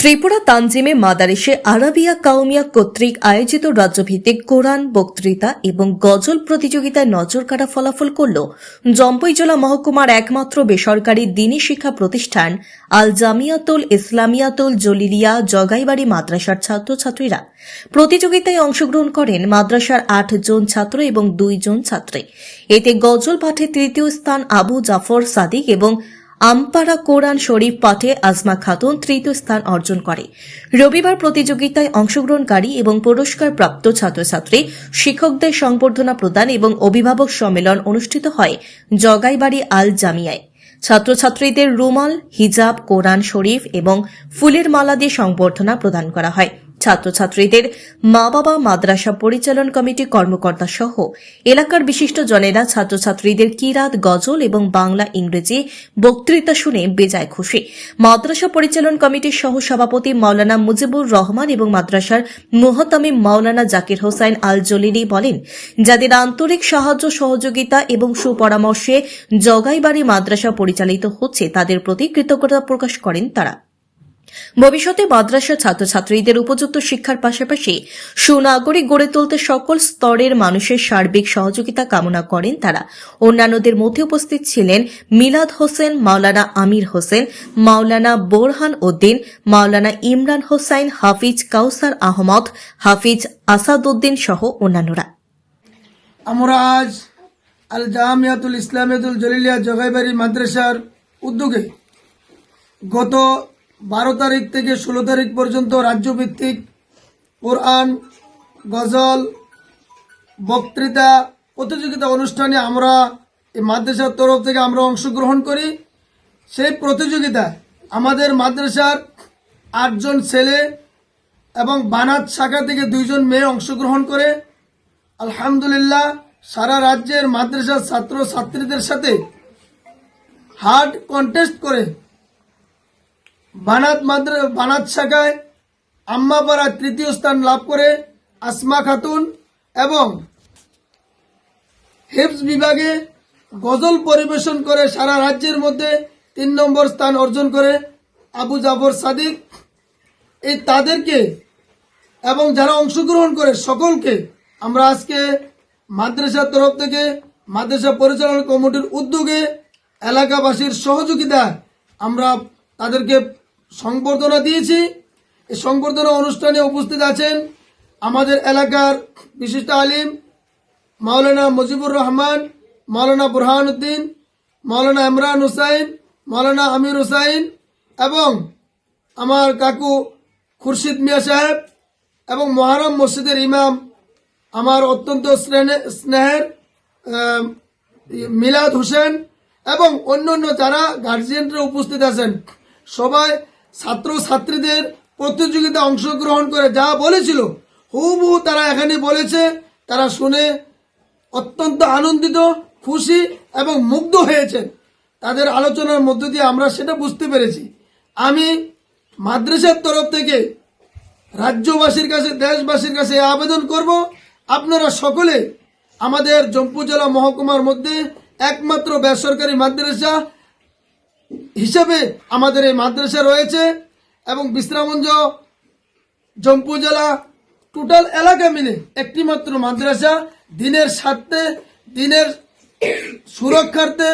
Tripura তানজিমে মাদারিসে Arabia কাউমিয়া কর্তৃক আয়োজিত রাজ্যভিত্তিক কোরআন, বক্তৃতা এবং গজল প্রতিযোগিতায় নজর কাড়া ফলাফল করল জম্পই জেলা মহকুমার একমাত্র বেসরকারি দিনী শিক্ষা প্রতিষ্ঠান আল জামিয়াতুল ইসলামিয়াতুল জলিলিয়া জগাইবাড়ি মাদ্রাসার ছাত্রছাত্রীরা। প্রতিযোগিতায় অংশগ্রহণ করেন মাদ্রাসার আট জন ছাত্র এবং দুই জন ছাত্রী। এতে গজল পাঠে তৃতীয় স্থান আবু জাফর সাদিক এবং আমপারা কোরআন শরীফ পাঠে আজমা খাতুন তৃতীয় স্থান অর্জন করে। রবিবার প্রতিযোগিতায় অংশগ্রহণকারী এবং পুরস্কার প্রাপ্ত ছাত্রছাত্রী শিক্ষকদের সংবর্ধনা প্রদান এবং অভিভাবক সম্মেলন অনুষ্ঠিত হয় জগাইবাড়ি আল জামিয়ায়। ছাত্রছাত্রীদের রুমাল, হিজাব, কোরআন শরীফ এবং ফুলের মালা দিয়ে সংবর্ধনা প্রদান করা হয়। ছাত্রছাত্রীদের মা বাবা মাদ্রাসা পরিচালন কমিটি কর্মকর্তা সহ এলাকার বিশিষ্ট জনেরা ছাত্রছাত্রীদের কিরাত গজল এবং বাংলা ইংরেজি বক্তৃতা শুনে বেজায় খুশি। মাদ্রাসা পরিচালন কমিটির সহ সভাপতি মাওলানা মুজিবুর রহমান এবং মাদ্রাসার মুহতামিম মাওলানা জাকির হোসাইন আল জলিলি বলেন, যাদের আন্তরিক সাহায্য, সহযোগিতা এবং সুপরামর্শে জগাইবাড়ি মাদ্রাসা পরিচালিত হচ্ছে, তাদের প্রতি কৃতজ্ঞতা প্রকাশ করেন তারা। ভবিষ্যতে মাদ্রাসা ছাত্রছাত্রীদের উপযুক্ত শিক্ষার পাশাপাশি সুনাগরিক গড়ে তুলতে সকল স্তরের মানুষের সার্বিক সহযোগিতা কামনা করেন তারা। অন্যান্যদের মধ্যে উপস্থিত ছিলেন মিলাদ হোসেন, মাওলানা আমির হোসেন, মাওলানা বোরহান উদ্দিন, মাওলানা ইমরান হোসাইন, হাফিজ কাউসার আহমদ, হাফিজ আসাদউদ্দিন সহ অন্যান্যরা। আমরা আজ জলিলিয়া মাদ্রাসার উদ্যোগে গত বারো তারিখ থেকে ষোলো তারিখ পর্যন্ত রাজ্যভিত্তিক কোরআন, গজল, বক্তৃতা, প্রতিযোগিতা অনুষ্ঠানে আমরা এই মাদ্রাসার তরফ থেকে আমরা অংশগ্রহণ করি। সেই প্রতিযোগিতায় আমাদের মাদ্রাসার আটজন ছেলে এবং বানাত শাখা থেকে দুইজন মেয়ে অংশগ্রহণ করে। আলহামদুলিল্লাহ, সারা রাজ্যের মাদ্রাসার ছাত্র ছাত্রীদের সাথে হার্ড কন্টেস্ট করে বানাত মাদ্রা, বানাত শাখায় আম্মাপাড়া তৃতীয় স্থান লাভ করে আসমা খাতুন এবং হেফজ বিভাগে গজল পরিবেশন করে সারা রাজ্যের মধ্যে তিন নম্বর স্থান অর্জন করে আবু জাফর সাদিক। এই তাদেরকে এবং যারা অংশগ্রহণ করে সকলকে আমরা আজকে মাদ্রাসার তরফ থেকে মাদ্রাসা পরিচালনা কমিটির উদ্যোগে এলাকাবাসীর সহযোগিতায় আমরা তাদেরকে সংবর্ধনা দিয়েছি। এই সংবর্ধনা অনুষ্ঠানে উপস্থিত আছেন আমাদের এলাকার বিশিষ্ট আলিম মাওলানা মুজিবুর রহমান, মাওলানা বুরহান উদ্দিন মাওলানা ইমরান হুসাইন, মাওলানা আমির হুসাইন এবং আমার কাকু খুরশিদ মিয়া সাহেব এবং মহারম মসজিদের ইমাম আমার অত্যন্ত স্নেহে- স্নেহের মিলাদ হোসেন এবং অন্যান্য যারা গার্জিয়ানরা উপস্থিত আছেন। সবাই ছাত্র ছাত্রীদের প্রতিযোগিতা অংশগ্রহণ করে যা বলেছিল, হুবহু তারা এখানে বলেছে, তারা শুনে অত্যন্ত আনন্দিত, খুশি এবং মুগ্ধ হয়েছেন। তাদের আলোচনার মধ্য দিয়ে আমরা সেটা বুঝতে পেরেছি। আমি মাদ্রাসার তরফ থেকে রাজ্যবাসীর কাছে, দেশবাসীর কাছে আবেদন করব। আপনারা সকলে আমাদের জম্পু জেলা মহকুমার মধ্যে একমাত্র বেসরকারি মাদ্রাসা হিসেবে আমাদের এই মাদ্রাসা রয়েছে এবং বিশ্রামঞ্জ জম্পু জেলা টোটাল এলাকা মিলে একটি মাত্র মাদ্রাসা। দিনের স্বার্থে, দিনের সুরক্ষার্থে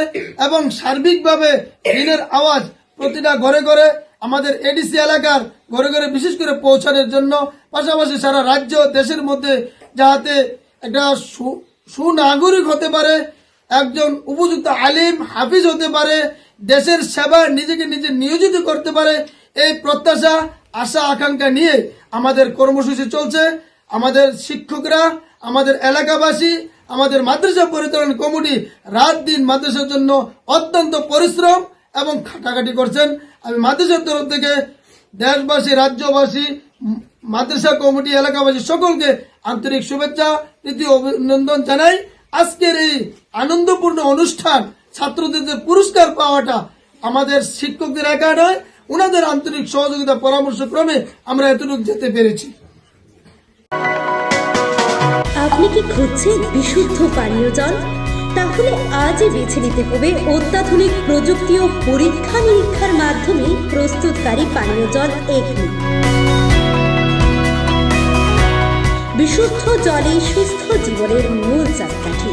এবং সার্বিকভাবে দিনের আওয়াজ প্রতিটা ঘরে ঘরে আমাদের এডিসি এলাকার ঘরে ঘরে বিশেষ করে পৌঁছানোর জন্য, পাশাপাশি সারা রাজ্য দেশের মধ্যে যাতে একটা সুনাগরিক হতে পারে, একজন উপযুক্ত আলিম, হাফিজ হতে পারে দেশের সেবায় নিজেকে নিজে নিয়োজিত করতে পারে, এই প্রত্যাশা, আশা, আকাঙ্ক্ষা নিয়ে আমাদের কর্মসূচি চলছে। আমাদের শিক্ষকরা, আমাদের এলাকাবাসী, আমাদের মাদ্রাসা পরিচালন কমিটি রাত দিন মাদ্রাসার জন্য অত্যন্ত পরিশ্রম এবং খাটাখাটি করছেন। আমি মাদ্রাসার তরফ থেকে দেশবাসী, রাজ্যবাসী, মাদ্রাসা কমিটি, এলাকাবাসী সকলকে আন্তরিক শুভেচ্ছা, প্রীতি অভিনন্দন জানাই। আজকের এই আনন্দপূর্ণ অনুষ্ঠান ছাত্রদের যে পুরস্কার পাওয়াটা আমাদের শিক্ষকদের একা নয় ওনাদের আন্তরিক সহযোগিতা পরামর্শ ক্রমে আমরা এতটুকু যেতে পেরেছি। আপনি কি খুঁজছেন বিশুদ্ধ পানীয় জল? তাহলে আজই বেছে নিতে হবে অত্যাধুনিক প্রযুক্তি ও পরীক্ষা নিরীক্ষার মাধ্যমে প্রস্তুতকারী পানীয় জল এগনি বিশুদ্ধ জলে সুস্থ জীবনের মূল চাকাঠি।